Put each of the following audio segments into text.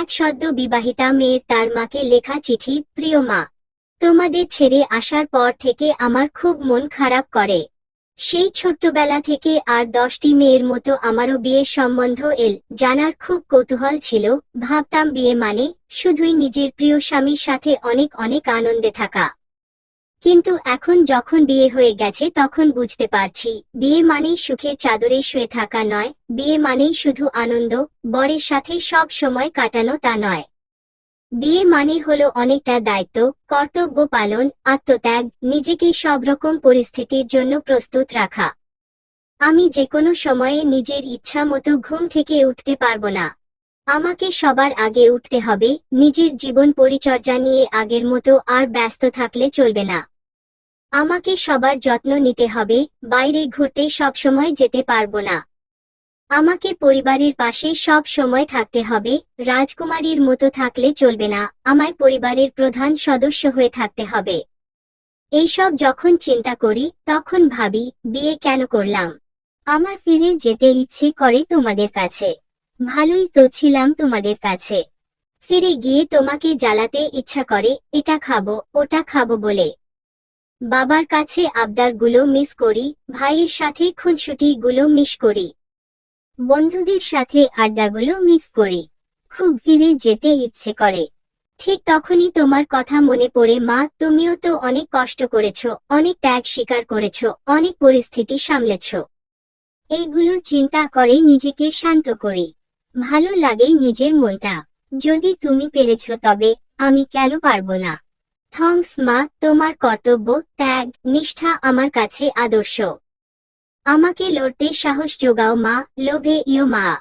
এক সদ্য বিবাহিতা মেয়ের তার মাকে লেখা চিঠি, প্রিয় মা, তোমাদের ছেড়ে আসার পর থেকে আমার খুব মন খারাপ করে। সেই ছোট্টবেলা থেকে আর দশটি মেয়ের মতো আমারও বিয়ের সম্বন্ধ এল, জানার খুব কৌতূহল ছিল। ভাবতাম বিয়ে মানে শুধুই নিজের প্রিয় স্বামীর সাথে অনেক অনেক আনন্দে থাকা। কিন্তু এখন যখন বিয়ে হয়ে গেছে তখন বুঝতে পারছি, বিয়ে মানেই সুখের চাদরে শুয়ে থাকা নয়, বিয়ে মানেই শুধু আনন্দ, বরের সাথে সব সময় কাটানো তা নয়। বিয়ে মানে হলো অনেকটা দায়িত্ব, কর্তব্য পালন, আত্মত্যাগ, নিজেকে সব রকম পরিস্থিতির জন্য প্রস্তুত রাখা। আমি যে কোনো সময়ে নিজের ইচ্ছা মতো ঘুম থেকে উঠতে পারব না। আমাকে সবার আগে উঠতে হবে, নিজের জীবন পরিচর্যা নিয়ে আগের মতো আর ব্যস্ত থাকলে চলবে না। আমাকে সবার যত্ন নিতে হবে, বাইরে ঘুরতে সব সময় যেতে পারব না। আমাকে পরিবারের পাশে সব সময় থাকতে হবে, রাজকুমারীর মতো থাকলে চলবে না, আমায় পরিবারের প্রধান সদস্য হয়ে থাকতে হবে। এইসব যখন চিন্তা করি, তখন ভাবি, বিয়ে কেন করলাম? আমার ফিরে যেতে ইচ্ছে করে তোমাদের কাছে। ভালোই তো ছিলাম তোমাদের কাছে। ফিরে গিয়ে তোমাকে জ্বালাতে ইচ্ছা করে, এটা খাব, ওটা খাব বলে। বাবার কাছে আবদারগুলো মিস করি, ভাইয়ের সাথে খুনসুটিগুলো মিস করি। বন্ধুদের সাথে আড্ডাগুলো মিস করি। খুব ফিরে যেতে ইচ্ছে করে। ঠিক তখনই তোমার কথা মনে পড়ে, মা, তুমিও তো অনেক কষ্ট করেছ, অনেক ত্যাগ স্বীকার করেছ, অনেক পরিস্থিতি সামলেছ। এইগুলো চিন্তা করে নিজেকে শান্ত করি। ভালো লাগে নিজের মনটা। যদি তুমি পেরেছ তবে, আমি কেন পারব না? থংস মা, তোমার কর্তব্য, ত্যাগ, নিষ্ঠা আমার কাছে আদর্শ। আমাকে লড়তে সাহস যোগাও মা, লোভে ইয় মা।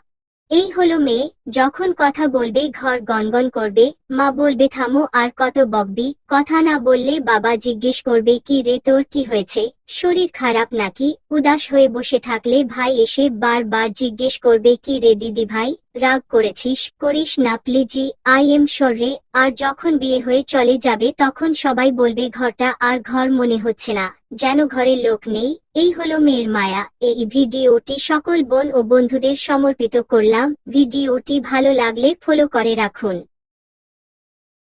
এই হলো মেয়ে যখন কথা বলবে, ঘর গনগন করবে, মা বলবে, থামো, আর কত বকবি? কথা না বললে বাবা জিজ্ঞেস করবে, কি রে, তোর কি হয়েছে? শরীর খারাপ নাকি? উদাস হয়ে বসে থাকলে ভাই এসে বারবার জিজ্ঞেস করবে, কি রে, দিদি ভাই? রাগ করেছিস? করিস না প্লিজি আই এম সরে আর যখন বিয়ে হয়ে চলে যাবে, তখন সবাই বলবে, ঘরটা আর ঘর মনে হচ্ছে না, যেন ঘরে লোক নেই। এই হলো মেয়ের মায়া। এই ভিডিওটি সকল বোন ও বন্ধুদের সমর্পিত করলাম। ভালো লাগলে ফলো করে রাখুন।